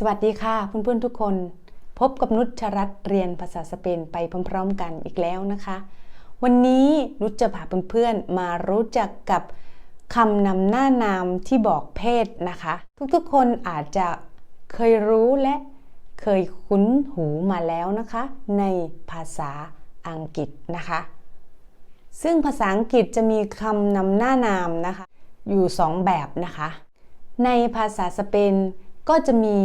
สวัสดีค่ะเพื่อนๆทุกคน พบกับนุชรัตเรียนภาษาสเปนไปพร้อมๆ กันอีกแล้วนะคะ วันนี้นุชจะพาเพื่อนๆมารู้จักกับคำนำหน้านามที่บอกเพศนะคะ ทุกๆคนอาจจะเคยรู้และเคยคุ้นหูมาแล้วนะคะ ในภาษาอังกฤษนะคะ ซึ่งภาษาอังกฤษจะมีคำนำหน้านามนะคะ อยู่ 2 แบบนะคะ ในภาษาสเปน ก็จะมี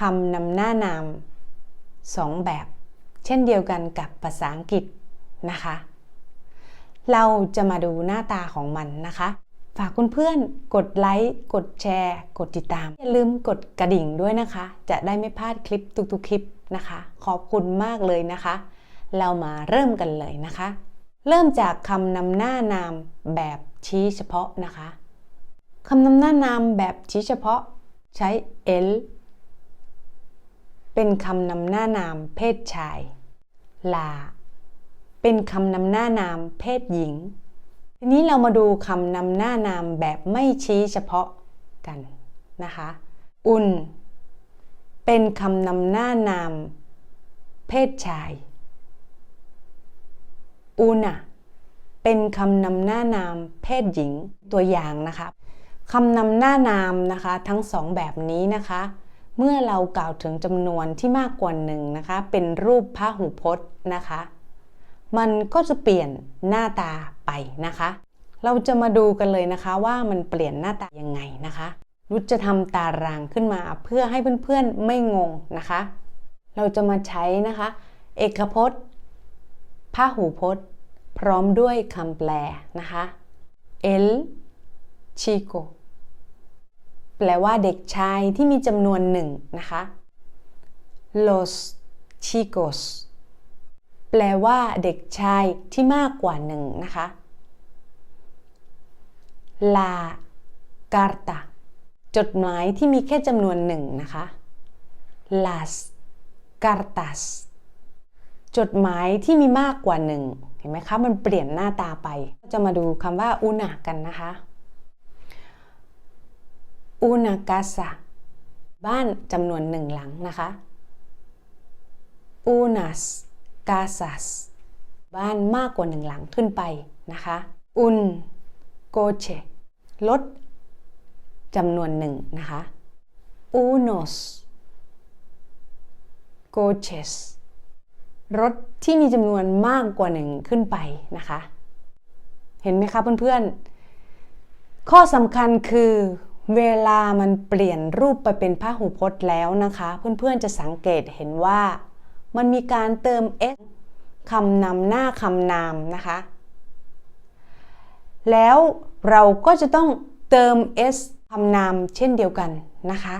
คำนำหน้านาม2แบบ เช่นเดียวกันกับภาษาอังกฤษนะคะ เราจะมาดูหน้าตาของมันนะคะ ฝากคุณเพื่อนๆกดไลค์กดแชร์ กดติดตาม อย่าลืมกดกระดิ่งด้วยนะคะ จะได้ไม่พลาดคลิปทุกๆคลิปนะคะ ขอบคุณมากเลยนะคะ เรามาเริ่มกันเลยนะคะ เริ่มจากคำนำหน้านามแบบชี้เฉพาะนะคะคำนำหน้านามแบบชี้เฉพาะ ใช้ l เป็นคำนำหน้านามเพศชาย ลา เป็นคำนำหน้านามเพศหญิง ทีนี้เรามาดูคำนำหน้านามแบบไม่ชี้เฉพาะกันนะคะ อุนเป็นคำนำหน้านาม เพศชายอูน่ะเป็นคำนำหน้านามเพศหญิงตัวอย่างนะคะ คำนำหน้านามนะคะ ทั้งสองแบบนี้นะคะ เมื่อเรากล่าวถึงจำนวนที่มากกว่าหนึ่งนะคะ เป็นรูปพหูพจน์นะคะ มันก็จะเปลี่ยนหน้าตาไปนะคะ เราจะมาดูกันเลยนะคะว่ามันเปลี่ยนหน้าตายังไงนะคะรุชจะทำตารางขึ้นมาเพื่อให้เพื่อนๆไม่งงนะคะ เราจะมาใช้นะคะ เอกพจน์พหูพจน์ พร้อมด้วยคำแปลนะคะ el chico แปลว่าเด็กชายที่มีจำนวนหนึ่งนะคะ los chicos แปลว่าเด็กชายที่มากกว่าหนึ่งนะคะ la carta จดหมายที่มีแค่จำนวนหนึ่งนะคะ las cartas จดหมายที่มีมากกว่าหนึ่งเห็นไหมคะ มันเปลี่ยนหน้าตาไป จะมาดูคำว่า una กันนะคะ una casa บ้านจำนวนหนึ่งหลังนะคะ unas casas บ้านมากกว่าหนึ่งหลังขึ้นไปนะคะ un coche รถจำนวนหนึ่งนะคะ unos coches รถที่มีจำนวนมากกว่าหนึ่งขึ้นไปนะคะ เห็นไหมคะเพื่อนๆ ข้อสำคัญคือ เวลามันเปลี่ยนรูปไปเป็นพหูพจน์แล้วนะคะ เพื่อนๆจะสังเกตเห็นว่า มันมีการเติม s คำนำหน้าคำนามนะคะ แล้วเราก็จะต้องเติม s คำนามเช่นเดียวกันนะคะ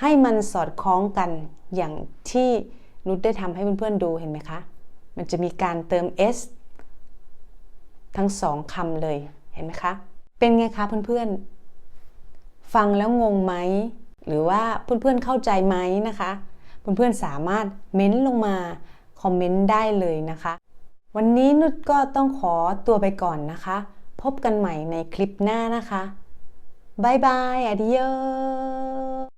ให้มันสอดคล้องกันอย่างที่นุชได้ทำให้เพื่อนๆดูเห็นไหมคะ มันจะมีการเติม s ทั้งสองคำเลยเห็นไหมคะ เป็นไงคะเพื่อนๆ ฟังแล้วงงไหม หรือว่าเพื่อนๆเข้าใจไหมนะคะ เพื่อนๆสามารถเม้นลงมาคอมเมนต์ได้เลยนะคะ วันนี้นุชก็ต้องขอตัวไปก่อนนะคะ พบกันใหม่ในคลิปหน้านะคะบายบาย adios